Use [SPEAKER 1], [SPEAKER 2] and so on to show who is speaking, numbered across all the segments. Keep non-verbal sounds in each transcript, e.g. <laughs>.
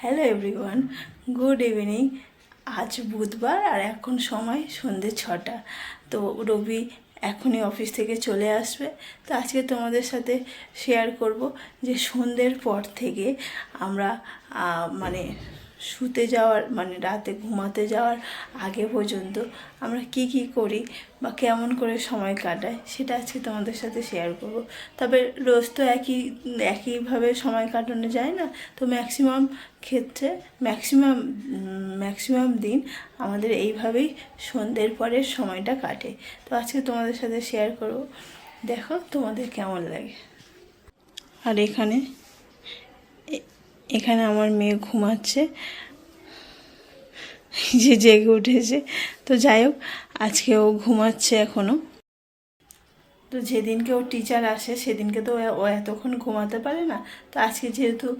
[SPEAKER 1] Hello everyone good evening আজ বুধবার আর এখন সময় সন্ধে ছটা। তো রবি এখনই অফিস থেকে চলে আসবে। তো আজকে তোমাদের সাথে শেয়ার করব যে সন্ধ্যের পর থেকে আমরা মানে শুতে যাওয়ার মানে রাতে ঘুমাতে যাওয়ার আগে পর্যন্ত আমরা কি কি করি বা কেমন করে সময় কাটাই সেটা আজকে তোমাদের সাথে শেয়ার করব। তবে রোজ তো একই, একইভাবে সময় কাটানো যায় না। তো ম্যাক্সিমাম ক্ষেত্রে ম্যাক্সিমাম ম্যাক্সিমাম দিন আমাদের এইভাবেই সন্ধ্যের পরের সময়টা কাটে। তো আজকে তোমাদের সাথে শেয়ার করব। দেখো তোমাদের কেমন লাগে। আর এখানে এখানে আমার মেয়ে ঘুমাচ্ছে। <laughs> যে জেগে উঠেছে। তো যাই হোক আজকে ও ঘুমাচ্ছে এখনও। তো যেদিনকে ওর টিচার আসে, সেদিনকে তো ও- ও এতক্ষণ ঘুমাতে পারে না। তো আজকে যেহেতু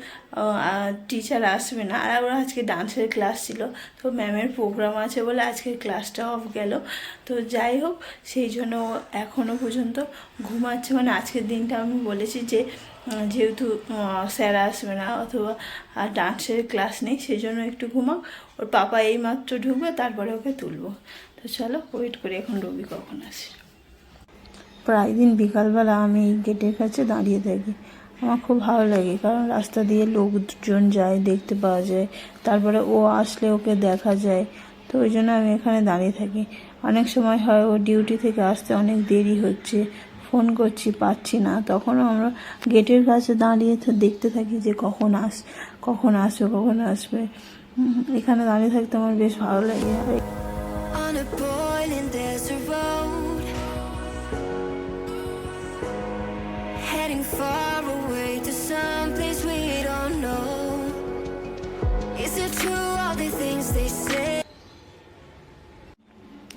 [SPEAKER 1] টিচার আসবে না, আর ওরা আজকে ডান্সের ক্লাস ছিল, তো ম্যামের প্রোগ্রাম আছে বলে আজকে ক্লাসটা অফ গেল। তো যাই হোক, সেই জন্য ও এখনও পর্যন্ত ঘুমাচ্ছে। মানে আজকের দিনটা আমি বলেছি যে যেহেতু স্যার আসবে না অথবা আর ডান্সের ক্লাস নেই, সেই জন্য একটু ঘুমাও। ওর পাপা এই মাত্র ঢুকবে, তারপরে ওকে তুলবো। তো চলো ওয়েট করি এখন রবি কখন আসে। প্রায় দিন বিকালবেলা আমি এই গেটের কাছে দাঁড়িয়ে থাকি। আমার খুব ভালো লাগে, কারণ রাস্তা দিয়ে লোকজন যায়, দেখতে পাওয়া যায়। তারপরে ও আসলে ওকে দেখা যায়। তো ওই জন্য আমি এখানে দাঁড়িয়ে থাকি। অনেক সময় হয় ও ডিউটি থেকে আসতে অনেক দেরি হচ্ছে, ফোন করছি, পাচ্ছি না। তখনও আমরা গেটের কাছে দাঁড়িয়ে দেখতে থাকি যে কখন আস, কখন আসবে কখন আসবে। এখানে দাঁড়িয়ে থাকতে আমার বেশ ভালো লাগে।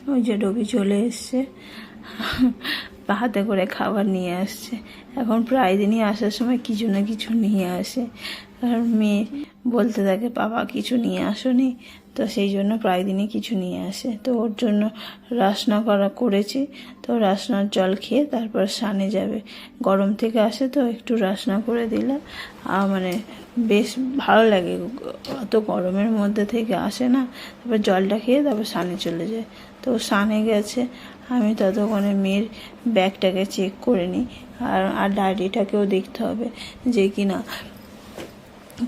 [SPEAKER 1] ওই যে রবি চলে এসছে। হাতে করে খাবার নিয়ে আসছে। এখন প্রায় দিনই আসার সময় কিছু না কিছু নিয়ে আসে। কারণ মেয়ে বলতে থাকে, বাবা, কিছু নিয়ে আসোনি। তো সেই জন্য প্রায় দিনই কিছু নিয়ে আসে। তো ওর জন্য রাসনা করা করেছি। তো রাসনার জল খেয়ে তারপর সানে যাবে। গরম থেকে আসে তো একটু রাসনা করে দিলে আর মানে বেশ ভালো লাগে। অত গরমের মধ্যে থেকে আসে না। তারপর জলটা খেয়ে তারপর সানে চলে যায়। তো সানে গেছে। আমি ততক্ষণে মেয়ের ব্যাগটাকে চেক করে নিই। আর আর ডায়েরিটাকেও দেখতে হবে যে কি না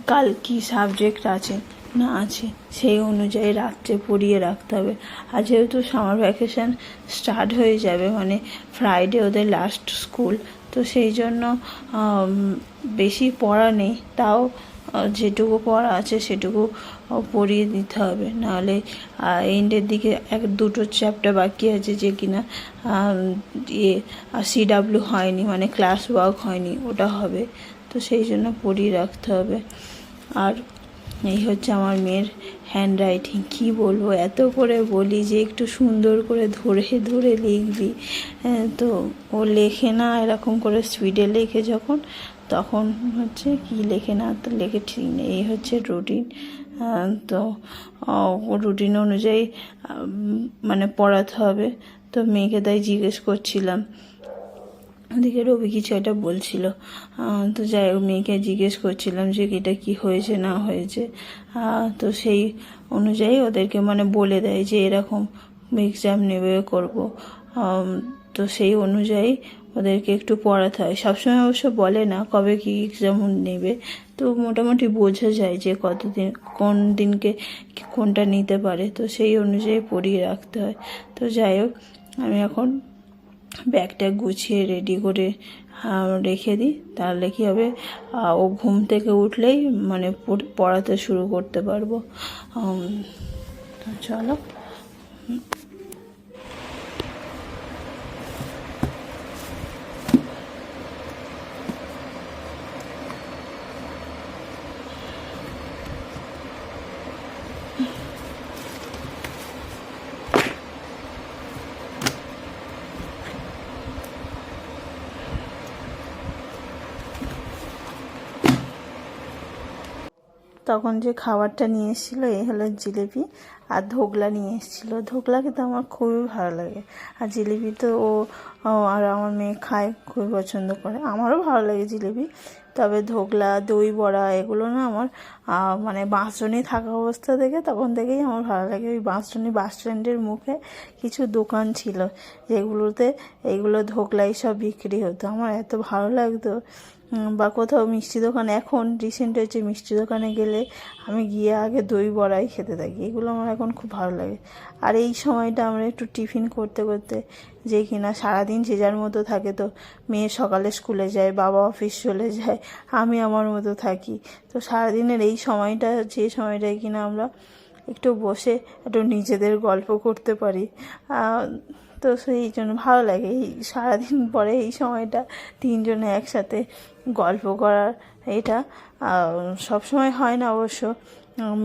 [SPEAKER 1] কাল কি সাবজেক্ট আছে, না আছে, সেই অনুযায়ী রাত্রে পড়িয়ে রাখতে হবে। আর যেহেতু সামার ভ্যাকেশন স্টার্ট হয়ে যাবে মানে ফ্রাইডে ওদের লাস্ট স্কুল তো সেই জন্য বেশি পড়া নেই। তাও যেটুকু পড়া আছে সেটুকু পড়িয়ে দিতে হবে। নাহলে এন্ডের দিকে এক, দুটো চ্যাপ্টার বাকি আছে যে কিনা ইয়ে সিডাব্লিউ হয়নি মানে ক্লাস ওয়ার্ক হয়নি, ওটা হবে। তো সেই জন্য পড়িয়ে রাখতে হবে। আর এই হচ্ছে আমার মেয়ের হ্যান্ড রাইটিং কী বলব? এত করে বলি যে একটু সুন্দর করে ধরে ধরে লিখবি। তো ও লেখে না, এরকম করে স্পিডে লেখে যখন, তখন হচ্ছে কি লেখে না, তো লেখে ঠিক নেই। এই হচ্ছে রুটিন তো রুটিন অনুযায়ী মানে পড়াতে হবে। তো মেয়েকে তাই জিজ্ঞেস করছিলাম। ওদিকে রবি কিছু একটা বলছিল। তো যাই হোক, মেয়েকে জিজ্ঞেস করছিলাম যে এটা কি হয়েছে, না হয়েছে। তো সেই অনুযায়ী ওদেরকে মানে বলে দেয় যে এরকম এক্সাম নেবে, করব। তো সেই অনুযায়ী ওদেরকে একটু পড়াতে হয়। সবসময় অবশ্য বলে না কবে কি এক্সাম নেবে। তো মোটামুটি বোঝা যায় যে কতদিন, কোন দিনকে কোনটা নিতে পারে, তো সেই অনুযায়ী পড়িয়ে রাখতে হয়। তো যাই হোক, আমি এখন ব্যাগটা গুছিয়ে রেডি করে রেখে দিই। তাহলে কী হবে ও ঘুম থেকে উঠলেই মানে পড়- পড়াতে শুরু করতে পারব। চলো। তখন যে খাবারটা নিয়ে এসেছিল এই হলো জিলিপি আর ধোকলা নিয়ে এসেছিল। ধোকলা খেতে আমার খুবই ভালো লাগে। আর জিলিপি তো ও আর আমার মেয়ে খায়, খুবই পছন্দ করে। আমারও ভালো লাগে জিলিপি। তবে ধোকলা, দই বড়া এগুলো না আমার মানে বাঁশজনি থাকা অবস্থা থেকে তখন থেকেই আমার ভালো লাগে। ওই বাঁশজনি বাস স্ট্যান্ডের মুখে কিছু দোকান ছিল, যেগুলোতে এগুলো ধোকলা সব বিক্রি হতো। আমার এত ভালো লাগতো। বা কোথাও মিষ্টি দোকান, এখন রিসেন্ট হচ্ছে মিষ্টি দোকানে গেলে আমি গিয়ে আগে দই, বড়াই খেতে থাকি। এগুলো আমার এখন খুব ভালো লাগে। আর এই সময়টা আমরা একটু টিফিন করতে করতে যে কিনা সারাদিন যে যার মতো থাকে তো, মেয়ে সকালে স্কুলে যায়, বাবা অফিস চলে যায়, আমি আমার মতো থাকি। তো সারাদিনের এই সময়টা, যে সময়টায় কিনা আমরা একটু বসে একটু নিজেদের গল্প করতে পারি। তো সেই জন্য ভালো লাগে। এই সারাদিন পরে এই সময়টা তিনজনে একসাথে গল্প করার এটা। সব সময় হয় না অবশ্য।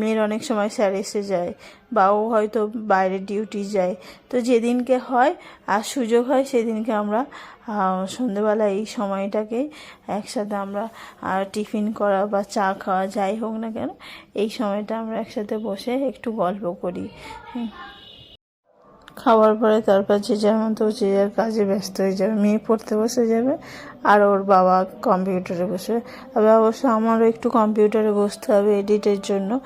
[SPEAKER 1] মেয়ের অনেক সময় স্যার এসে যায় বা ও হয়তো বাইরে ডিউটি যায়। তো যেদিনকে হয় আর সুযোগ হয় সেদিনকে আমরা সন্ধেবেলা এই সময়টাকে একসাথে আমরা টিফিন করা বা চা খাওয়া যাই হোক না কেন, এই সময়টা আমরা একসাথে বসে একটু গল্প করি। খাওয়ার পরে তারপর যে যার মতো যে যার কাজে ব্যস্ত হয়ে যাবে, মেয়ে পড়তে বসে যাবে আর ওর বাবা কম্পিউটারে বসে। তবে অবশ্য আমারও একটু কম্পিউটারে বসতে হবে এডিটের জন্য।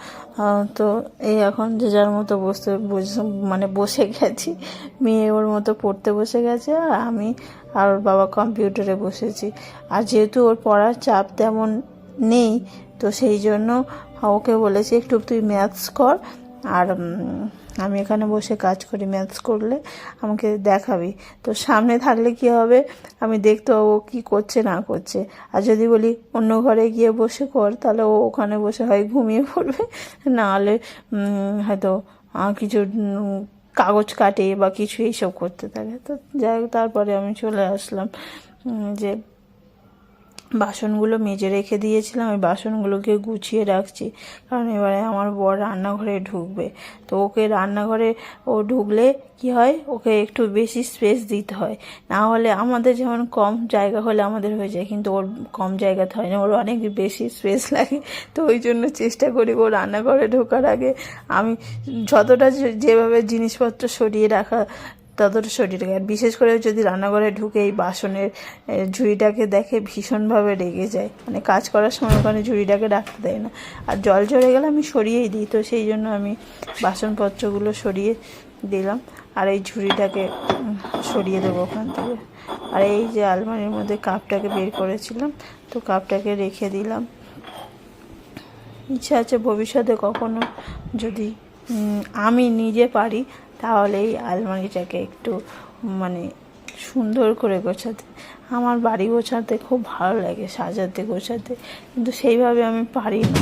[SPEAKER 1] তো এই এখন যে যার মতো বসতে বসে- মানে বসে গেছি, মেয়ে ওর মতো পড়তে বসে গেছে আর আমি আর ওর বাবা কম্পিউটারে বসেছি। আর যেহেতু ওর পড়ার চাপ তেমন নেই, তো সেই জন্য ওকে বলেছি, একটু তুই ম্যাথস কর আর আমি এখানে বসে কাজ করি ম্যাথস করলে আমাকে দেখাবি। তো সামনে থাকলে কি হবে? আমি দেখতে পাবো কি করছে, না করছে। আর যদি বলি, অন্য ঘরে গিয়ে বসে কর, তাহলে ও ওখানে বসে হয় ঘুমিয়ে পড়বে। না হলে হয়তো কিছু কাগজ কাটে বা কিছু এইসব করতে থাকে। তো যাই হোক, তারপরে আমি চলে আসলাম যে বাসনগুলো মেজে রেখে দিয়েছিলাম, ওই বাসনগুলোকে গুছিয়ে রাখছি। কারণ এবারে আমার বর রান্নাঘরে ঢুকবে। তো ওকে রান্নাঘরে ও ঢুকলে কি হয়? ওকে একটু বেশি স্পেস দিতে হয়। না হলে আমাদের যেমন কম জায়গা হলে আমাদের হয়ে যায়, কিন্তু ওর কম জায়গাতে হয় না। ওর অনেক বেশি স্পেস লাগে। তো ওই জন্য চেষ্টা করি ও রান্নাঘরে ঢোকার আগে আমি যতটা যেভাবে জিনিসপত্র সরিয়ে রাখা ততটা শরীরে আর বিশেষ করে যদি রান্নাঘরে ঢুকে এই বাসনের ঝুড়িটাকে দেখে ভীষণভাবে রেগে যায়। মানে কাজ করার সময় ওখানে ঝুড়িটাকে রাখতে দেয় না। আর জল ঝরে গেলে আমি সরিয়েই দিই, তো সেই জন্য আমি বাসনপত্রগুলো সরিয়ে দিলাম। আর এই ঝুড়িটাকে সরিয়ে দেবো ওখান থেকে। আর এই যে আলমারির মধ্যে কাপটাকে বের করেছিলাম, তো কাপটাকে রেখে দিলাম। ইচ্ছা আছে ভবিষ্যতে কখনো যদি আমি নিজে পারি তাহলে এই আলমারিটাকে একটু মানে সুন্দর করে গোছাতে। আমার বাড়ি গোছাতে খুব ভালো লাগে সাজাতে গোছাতে। কিন্তু সেইভাবে আমি পারি না।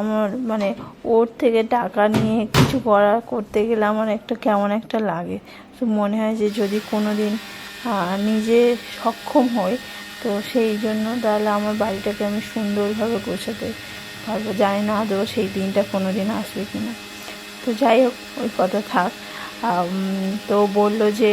[SPEAKER 1] আমার মানে ওর থেকে টাকা নিয়ে কিছু করা করতে গেলে আমার একটা কেমন একটা লাগে। তো মনে হয় যে যদি কোনো দিন নিজে সক্ষম হই, তো সেই জন্য তাহলে আমার বাড়িটাকে আমি সুন্দরভাবে গোছাতে পারব। জানি না আদৌ সেই দিনটা কোনো দিন আসবে কি না তো যাই হোক, ওই কথা থাক। তো বলল যে,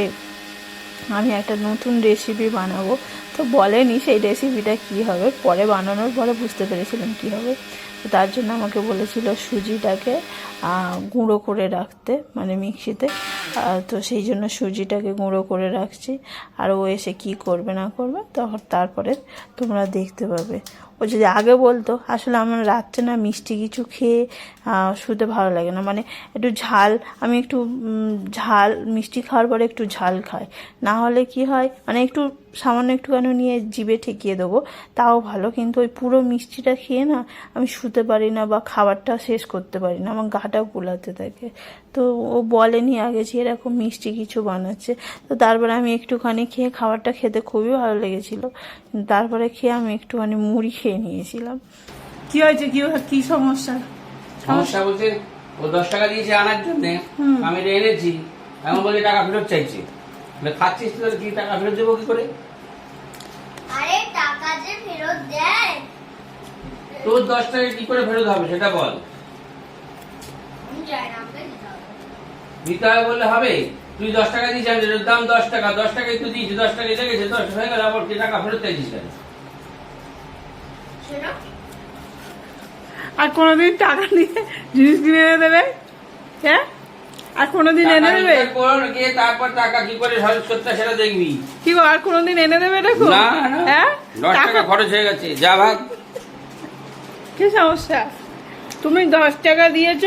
[SPEAKER 1] আমি একটা নতুন রেসিপি বানাবো। তো বলেনি সেই রেসিপিটা কী হবে। পরে বানানোর পরে বুঝতে পেরেছিলাম কী হবে। তো তার জন্য আমাকে বলেছিল সুজিটাকে গুঁড়ো করে রাখতে মানে মিক্সিতে। তো সেই জন্য সুজিটাকে গুঁড়ো করে রাখছি। আর ও এসে কী করবে না করবে তখন তারপরে তোমরা দেখতে পাবে। ও যদি আগে বলতো, আসলে আমার রাত্রে না মিষ্টি কিছু খেয়ে শুতে ভালো লাগে না। মানে একটু ঝাল, আমি একটু ঝাল, মিষ্টি খাওয়ার পরে একটু ঝাল খাই। না হলে কি হয় মানে একটু সামান্য একটুখানি নিয়ে জিভে ঠেকিয়ে দেবো। তাও ভালো কিন্তু ওই পুরো মিষ্টিটা খেয়ে না আমি শুতে পারি না বা খাবারটা শেষ করতে পারি না আমার গাটাও গুলাতে থাকে। তো ও বলেনি আগে যে এরকম মিষ্টি কিছু বানাচ্ছে। তো তারপরে আমি একটুখানি খেয়ে খাবারটা খেতে খুবই ভালো লেগেছিল। তারপরে খেয়ে আমি একটুখানি মুড়ি খেয়ে নিয়েছিলাম। কি হয়েছে? কি কি সমস্যা?
[SPEAKER 2] সমস্যা বলতে ও দশ টাকা দিয়েছে আনার জন্য। আমি এনেছি। এখন বলে টাকা ফেরত চাইছে। খাচ্ছিস তো? কি টাকা ফেরত দেবো কি করে?
[SPEAKER 3] আরে টাকা যে ফেরত দেয়।
[SPEAKER 2] তোর দশ টাকা কি করে ফেরত হবে সেটা বল।
[SPEAKER 3] দিতে হবে।
[SPEAKER 2] বললে হবে। তুই দশ টাকা দিয়েছিস আমি এটার দাম দশ টাকা দশ টাকায় তুই দিয়েছিস দশ টাকায় লেগেছে দশ হয়ে গেল আবার কি টাকা ফেরত চাইছিস কেন
[SPEAKER 1] আর কোনোদিন টাকা নিয়ে জিনিস কিনে এনে দেবে? হ্যাঁ? আর কোনোদিন এনে দেবে?
[SPEAKER 2] গিয়ে তারপর টাকা কি করে করতে সেটা দেখবি।
[SPEAKER 1] কি গো আর কোনোদিন এনে দেবে দেখো
[SPEAKER 2] না
[SPEAKER 1] হ্যাঁ?
[SPEAKER 2] দশ টাকা খরচ হয়ে গেছে যা ভাগ।
[SPEAKER 1] কি সমস্যা? তুমি দশ টাকা দিয়েছ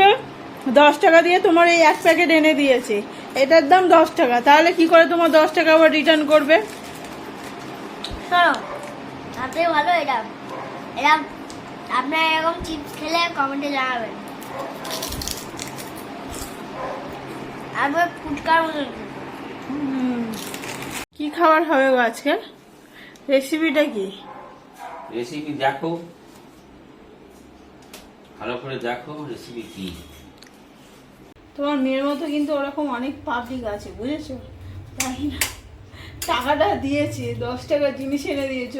[SPEAKER 1] দশ টাকা দিয়ে তোমার এই এক প্যাকেট এনে দিয়েছে। এটার দাম দশ টাকা তাহলে কি করে তোমার দশ টাকা আবার রিটার্ন করবে?
[SPEAKER 3] তাতে ভালো এটা এটা আপনার এরকম চিপস খেলে কমেন্টে জানাবেন। ফুচকার মতো
[SPEAKER 1] কি খাবার হবে গো আজকে? রেসিপিটা কি?
[SPEAKER 2] রেসিপি দেখো। ভালো করে দেখো রেসিপি কি।
[SPEAKER 1] তোমার মেয়ের মতো কিন্তু ওরকম অনেক পাবলিক আছে বুঝেছ? তাই না? টাকাটা দিয়েছে দশ টাকা জিনিস এনে দিয়েছ।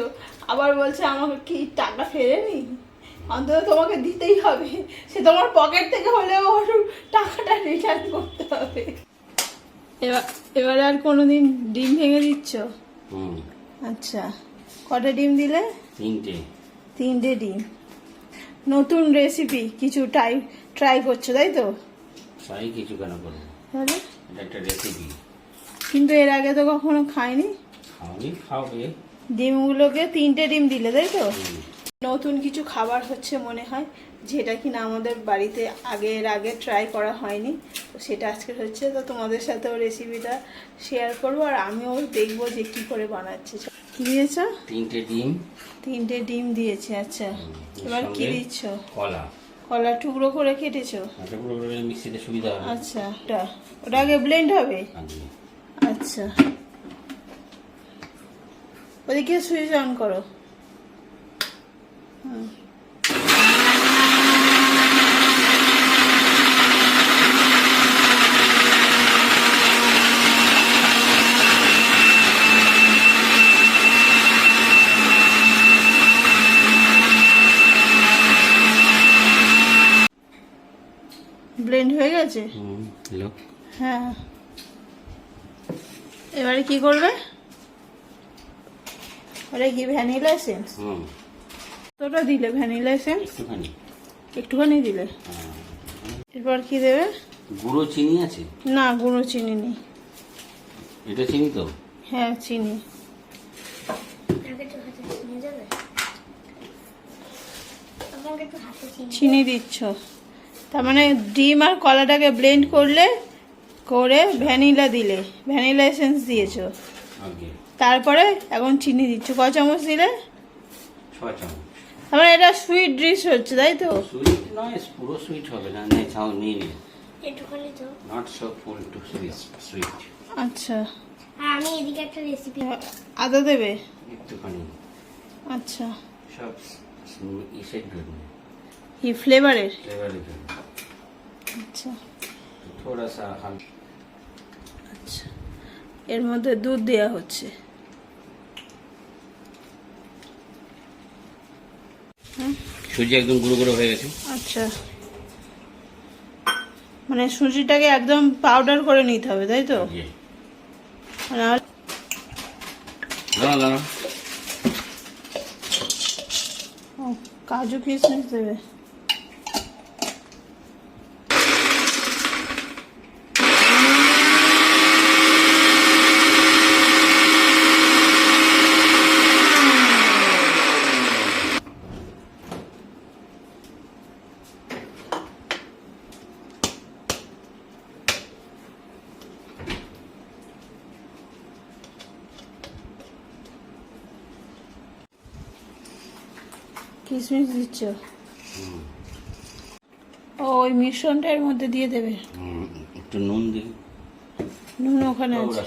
[SPEAKER 1] আবার বলছে আমাকে কি টাকা ফেরেনি? অন্তত তোমাকে দিতেই হবে। সে তোমার পকেট থেকে হলেও ওর টাকাটা রিটার্ন করতে হবে। এবার এবারে আর কোনোদিন ডিম ভেঙে দিচ্ছ? আচ্ছা কটা ডিম দিলে?
[SPEAKER 2] তিনটে।
[SPEAKER 1] তিনটে ডিম। নতুন রেসিপি কিছু ট্রাই ট্রাই করছ তাই তো?
[SPEAKER 2] তাই কিছু কেন করব?
[SPEAKER 1] তাহলে?
[SPEAKER 2] এটা একটা রেসিপি
[SPEAKER 1] কিন্তু এর আগে তো কখনো খাইনি?
[SPEAKER 2] খাওয়াবে
[SPEAKER 1] ডিমগুলোকে তিনটে ডিম দিলে তাই তো?
[SPEAKER 2] হুম।
[SPEAKER 1] নতুন কিছু খাবার হচ্ছে মনে হয় যেটা কিনা আমাদের বাড়িতে আগের আগে ট্রাই করা হয়নি। তো সেটা আজকে হচ্ছে। তো তোমাদের সাথেও রেসিপিটা শেয়ার করব আর আমিও দেখব যে কি করে বানাচ্ছে। কি দিয়েছ
[SPEAKER 2] তিনটে ডিম।
[SPEAKER 1] তিনটে ডিম দিয়েছে আচ্ছা। এবার কি দিচ্ছ?
[SPEAKER 2] কলা।
[SPEAKER 1] কলা টুকরো করে কেটেছো?
[SPEAKER 2] এটা করে মিক্সিতে সুবিধা হবে।
[SPEAKER 1] আচ্ছা ওটা ওটা আগে ব্লেন্ড হবে? আচ্ছা। ওদিকে সুইচ অন করো। ব্লেন্ড হয়ে গেছে? হ্যাঁ। এবারে কি করবে? ওটা কি ভ্যানিলা এসেন্স? কতটা দিলে ভ্যানিলা এসেন্স
[SPEAKER 2] একটুখানি।
[SPEAKER 1] একটুখানি দিলে?
[SPEAKER 2] হ্যাঁ।
[SPEAKER 1] এরপর কি দেবে?
[SPEAKER 2] গুঁড়ো চিনি আছে?
[SPEAKER 1] না গুঁড়ো চিনি নেই।
[SPEAKER 2] এটা চিনি তো?
[SPEAKER 1] হ্যাঁ চিনি।
[SPEAKER 3] চিনি
[SPEAKER 1] দিচ্ছ। তার মানে ডিম আর কলাটাকে ব্লেন্ড করলে করে ভ্যানিলা দিলে। ভ্যানিলা এসেন্স দিয়েছ। তারপরে এখন চিনি দিচ্ছ। ক চামচ দিলে?
[SPEAKER 2] ছ চামচ।
[SPEAKER 1] মানে এটা সুইট ডিশ হচ্ছে তাই তো?
[SPEAKER 2] সুইট নয় পুরো সুইট হবে না। নে ছাও নিয়ে নে।
[SPEAKER 3] একটুখানি তো
[SPEAKER 2] not so full too sweet sweet
[SPEAKER 1] আচ্ছা।
[SPEAKER 3] আর আমি এদিকে একটা রেসিপি
[SPEAKER 1] আদা দেবে?
[SPEAKER 2] একটুখানি।
[SPEAKER 1] আচ্ছা।
[SPEAKER 2] সব ইসের জন্য।
[SPEAKER 1] কি ফ্লেভারের
[SPEAKER 2] ফ্লেভারের জন্য।
[SPEAKER 1] আচ্ছা।
[SPEAKER 2] থোড়া সা হালকা
[SPEAKER 1] আচ্ছা। এর মধ্যে দুধ দেওয়া হচ্ছে।
[SPEAKER 2] সুজি একদম গুঁড়ো গুঁড়ো হয়ে গেছে।
[SPEAKER 1] আচ্ছা। মানে সুজিটাকে একদম পাউডার করে নিতে হবে তাই তো? কাজু কিশমিশ দেবে। কিশমিশ দিচ্ছ? ও ওই মিশ্রণটা এর মধ্যে দিয়ে দেবে?
[SPEAKER 2] একটু নুন দিই
[SPEAKER 1] নুন ওখানে আছে।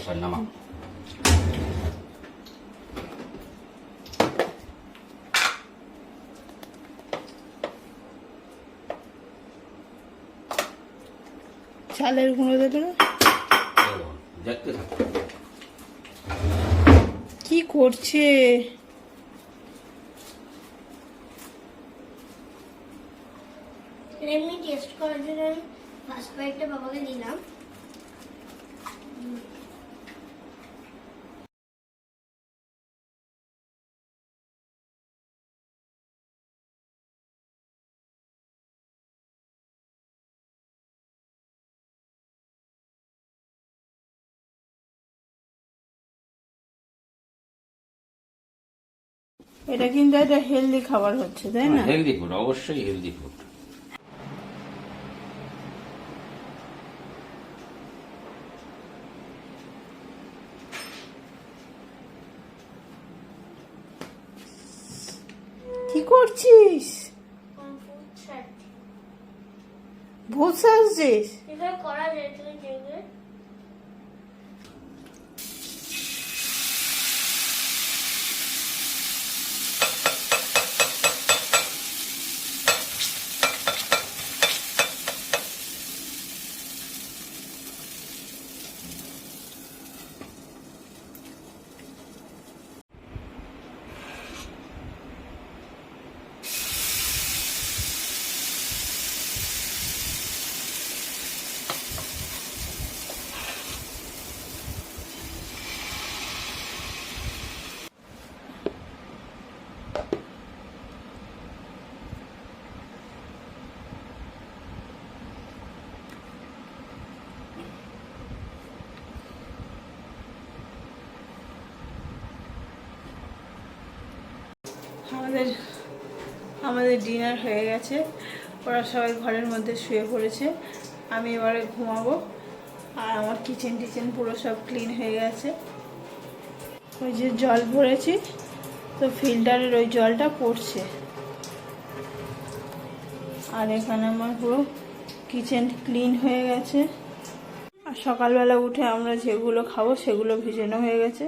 [SPEAKER 1] চালের গুঁড়ো দেবে না
[SPEAKER 2] দেখতে
[SPEAKER 1] কি করছে?
[SPEAKER 3] এমনি টেস্ট করার জন্য আমি ফার্স্ট কয়েকটা বাবাকে দিলাম।
[SPEAKER 1] এটা কিন্তু একটা হেলদি খাবার হচ্ছে তাই না?
[SPEAKER 2] হেলদি ফুড অবশ্যই হেলদি ফুড
[SPEAKER 1] আমাদের ডিনার হয়ে গেছে। ওরা সবাই ঘরের মধ্যে শুয়ে পড়েছে। আমি এবারে ঘুমাবো। আর আমার কিচেন টিচেন পুরো সব ক্লিন হয়ে গেছে। ওই যে জল ভরেছি, তো ফিল্টারের ওই জলটা পড়ছে। আর এখানে আমার পুরো কিচেন ক্লিন হয়ে গেছে। আর সকালবেলা উঠে আমরা যেগুলো খাব সেগুলো ভিজানো হয়ে গেছে।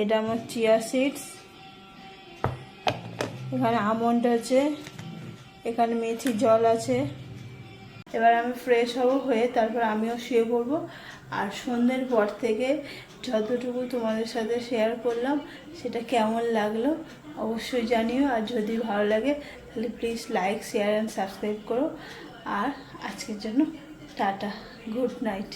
[SPEAKER 1] এটা আমার চিয়া সিডস এখানে আমন্ড আছে, এখানে মেথি জল আছে। এবার আমি ফ্রেশ হব হয়ে তারপর আমিও শুয়ে পড়ব। আর সন্ধ্যের পর থেকে যতটুকু তোমাদের সাথে শেয়ার করলাম, সেটা কেমন লাগল অবশ্যই জানিও। আর যদি ভালো লাগে, তাহলে please like share and subscribe করো। আর আজকের জন্য টাটা গুড নাইট